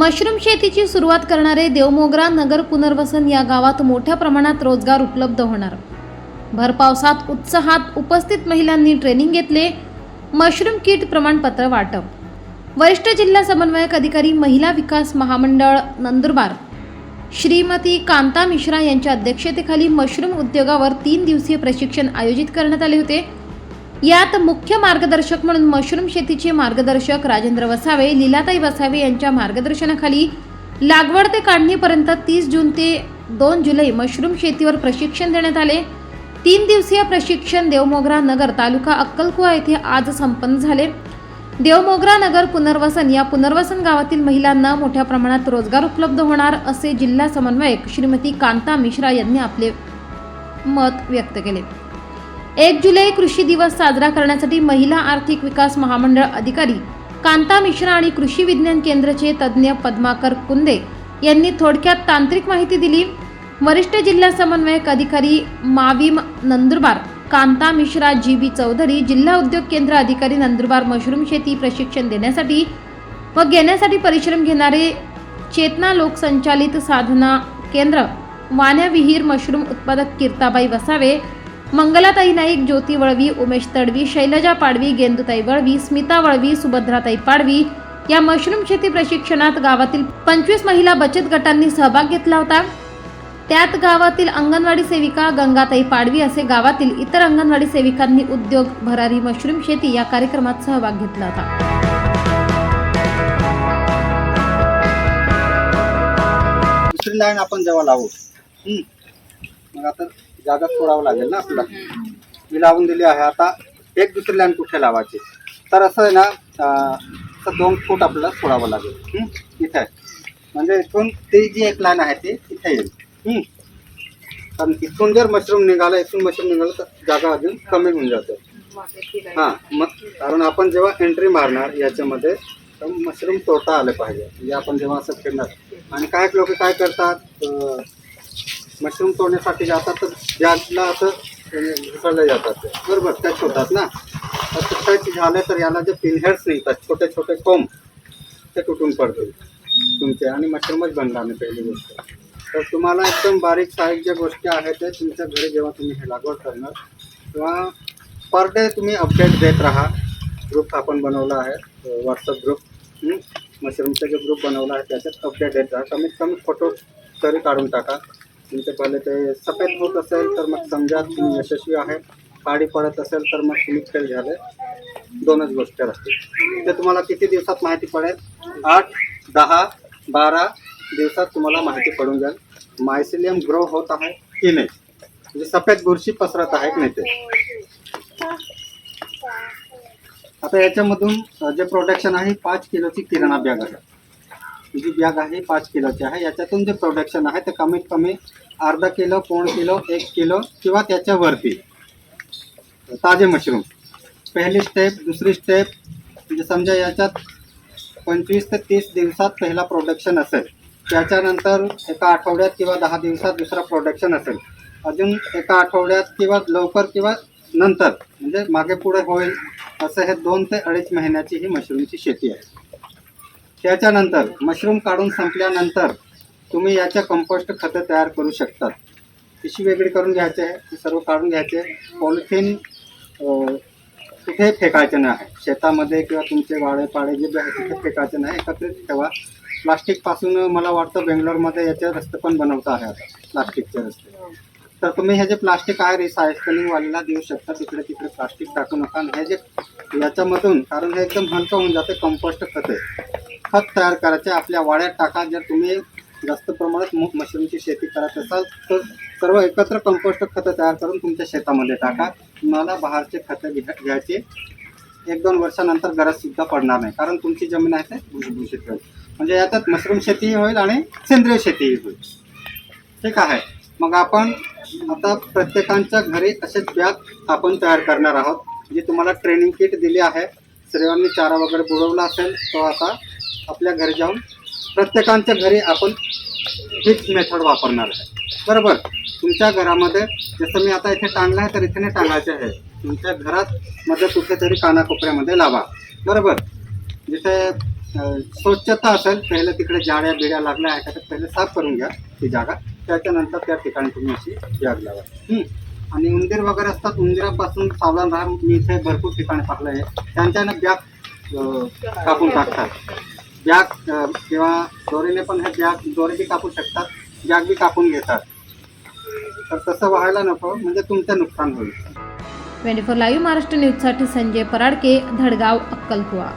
Mushroom शेतीची सुरुवात करणारे देवमोगरा नगर पुनर्वसन या गावात मोठ्या प्रमाणात रोजगार उपलब्ध होणार. भर पावसात उत्साहात उपस्थित महिलांनी ट्रेनिंग घेतले मशरूम किट प्रमाणपत्र वाटप. वरिष्ठ जिल्हा समन्वयक अधिकारी महिला विकास महामंडळ नंदुरबार. श्रीमती कांता मिश्रा यांच्या अध्यक्षतेखाली मशरूम उद्योगावर तीन दिवसीय प्रशिक्षण आयोजित करण्यात आले होते. यात मुख्य मार्गदर्शक म्हणून मशरूम शेतीचे मार्गदर्शक राजेंद्र वसावे लीलाताई वसावे यांच्या मार्गदर्शनाखाली लागवड ते काढणीपर्यंत तीस जून ते दोन जुलै मशरूम शेतीवर प्रशिक्षण देण्यात आले. तीन दिवसीय प्रशिक्षण देवमोगरा नगर तालुका अक्कलकुवा येथे आज संपन्न झाले. देवमोगरा नगर पुनर्वसन या पुनर्वसन गावातील महिलांना मोठ्या प्रमाणात रोजगार उपलब्ध होणार असे जिल्हा समन्वयक श्रीमती कांता मिश्रा यांनी आपले मत व्यक्त केले. एक जुलै कृषी दिवस साजरा करण्यासाठी महिला आर्थिक विकास महामंडळ अधिकारी कांता मिश्रा आणि कृषी विज्ञान केंद्राचे तज्ज्ञ पद्माकर कुंदे यांनी थोडक्यात तांत्रिक माहिती दिली. वरिष्ठ जिल्हा समन्वयक अधिकारी माविम नंदुरबार कांता मिश्रा जी बी चौधरी जिल्हा उद्योग केंद्र अधिकारी नंदुरबार मशरूम शेती प्रशिक्षण देण्यासाठी व घेण्यासाठी परिश्रम घेणारे चेतना लोकसंचालित साधना केंद्र वाण्या विहीर मशरूम उत्पादक कीर्ताबाई वसावे मंगलाताई नाईक ज्योती वळवी उमेश तडवी शैलजा पाडवी गेंदुताई वळवी स्मिता वळवी सुभद्राताई पाडवी या मशरूम शेती प्रशिक्षणात गावातील पंचवीस महिला बचत गटांनी सहभाग घेतला होता. त्यात गावातील अंगणवाडी सेविका गंगाताई पाडवी असे गावातील इतर अंगणवाडी सेविकांनी उद्योग भरारी मशरूम शेती या कार्यक्रमात सहभाग घेतला होता. दुसरी लाईन आपण जेव्हा लावू. हम्म. मग आता जागा सोडावं लागेल ना आपल्याला? मी लावून दिली आहे. आता एक दुसरी लाईन कुठे लावायची? तर असं आहे ना असं दोन फूट आपल्याला सोडावं लागेल. इथं इथे म्हणजे इथून ती जी एक लाईन आहे ती इथे येईल. कारण इथून जर मशरूम निघालं इथून मशरूम निघालं तर जागा अजून कमी होऊन जाते. हां मग कारण आपण जेव्हा एंट्री मारणार याच्यामध्ये तर मशरूम तोडता आले पाहिजे. म्हणजे आपण जेव्हा असं फिरणार. आणि काही लोक काय करतात मशरूम तोडण्यासाठी जातात तर ज्याला असं म्हणजे घुसळले जातात ते. बरोबर टच होतात ना. तर टच झाले तर याला जे पिनहेड्स निघतात छोटे छोटे कोंब ते तुटून पडतील तुमचे. आणि मशरूमच बनला नाही पहिली गोष्ट. तर तुम्हाला एकदम बारीक सारीक ज्या गोष्टी आहेत त्या तुमच्या घरी जेव्हा तुम्ही हे लागवड करणार तेव्हा पर डे तुम्ही अपडेट देत राहा. ग्रुप आपण बनवला आहे व्हॉट्सअप ग्रुप मशरूमचा जो ग्रुप बनवला आहे त्याच्यात अपडेट देत राहा. कमीत कमी फोटो तरी काढून टाका. तुमचे पहिले ते सफेद होत असेल तर मग समजा तुम्ही यशस्वी आहे. काळी पडत असेल तर मग तुम्ही फेल झाले. दोनच गोष्टी राहतील. ते तुम्हाला किती दिवसात माहिती पडेल? आठ दहा बारा दिवसात तुम्हाला माहिती पडून जाईल. मायसिलियम ग्रो होत आहे की नाही? म्हणजे सफेद बुरशी पसरत आहे की नाही ते? आता याच्यामधून जे प्रोडक्शन आहे पाच किलोची किराणा बॅग आहे. जी बॅग आहे पाच किलोची आहे. याच्यातून जे प्रोडक्शन आहे ते कमीत कमी अर्धा किलो पाऊण किलो एक किलो किंवा त्याच्यावरती. ताजे मशरूम. पहिली स्टेप दुसरी स्टेप म्हणजे समजा याच्यात पंचवीस ते तीस दिवसात पहिला प्रोडक्शन असेल. त्याच्यानंतर एका आठवड्यात किंवा दहा दिवसात दुसरा प्रोडक्शन असेल. अजून एका आठवड्यात किंवा लवकर किंवा नंतर म्हणजे मागे पुढे होईल असं हे दोन ते अडीच महिन्याची ही मशरूमची शेती आहे. त्याच्यानंतर मशरूम काढून संपल्यानंतर तुम्ही याच्या कंपोस्ट खतं तयार करू शकतात. पिशवी वेगळी करून घ्यायचे आहे ते सर्व काढून घ्यायचे. पॉलिथिन कुठे फेकायचे नाही. शेतामध्ये किंवा तुमचे वाळे पाळे जे आहे तिथे फेकायचे नाही. एकत्रित ठेवा. प्लास्टिकपासून मला वाटतं बेंगलोरमध्ये याचे रस्ते पण बनवता आहे आता प्लास्टिकचे रस्ते. तर तुम्ही हे जे प्लास्टिक आहे रिसायकलिंगवाल्याला देऊ शकता. तिकडे तिकडे प्लास्टिक टाकू नका. आणि हे जे याच्यामधून कारण हे एकदम हलकं होऊन जाते कंपोस्ट खते. खत तयार करायचे आपल्या वाड्यात टाका जर तुम्ही जास्त प्रमाणात मु- मशरूमची शेती करत असाल तर सर्व एकत्र कंपोस्ट खतं तयार करून तुमच्या शेतामध्ये टाका. तुम्हाला बाहेरचे खतं घ्या घ्यायचे. एक दोन वर्षानंतर गरज सुद्धा पडणार नाही कारण तुमची जमीन आहे ते भुसभुशीत होईल. म्हणजे याच्यात मशरूम शेतीही होईल आणि सेंद्रिय शेतीही होईल. ठीक आहे. मग आपण आता प्रत्येकांच्या घरी असेच बॅग आपण तयार करणार आहोत. जी तुम्हाला ट्रेनिंग किट दिली आहे सर्वांनी चारा वगैरे बुडवला असेल तो आता आपल्या घरी जाऊन प्रत्येकांच्या घरी आपण हीच मेथड वापरणार आहे. बरोबर? तुमच्या घरामध्ये जसं मी आता इथे टांगलं आहे तर इथे नाही टांगायचे आहे तुमच्या घरात मध्ये कुठेतरी कानाकोपऱ्यामध्ये लावा. बरोबर? जिथे स्वच्छता असेल पहिले तिकडे जाड्या बिड्या लागल्या आहे का तर पहिले साफ करून घ्या ती जागा. त्याच्यानंतर त्या ठिकाणी तुम्ही अशी बॅग लावा. आणि उंदीर वगैरे असतात उंदीरापासून सावधान राहा. मी इथे भरपूर ठिकाणी पाहिलं आहे त्यांच्यानं बॅग कापून टाकतात. जॅक किंवा दोरीने पण हे जॅक दोरी बी कापू शकतात जॅक बी कापून घेतात. तर तसं व्हायला नको म्हणजे तुमचं नुकसान होईल. ट्वेंटी फोर लाईव्ह महाराष्ट्र न्यूजसाठी संजय पराडके धडगाव अक्कलकुवा.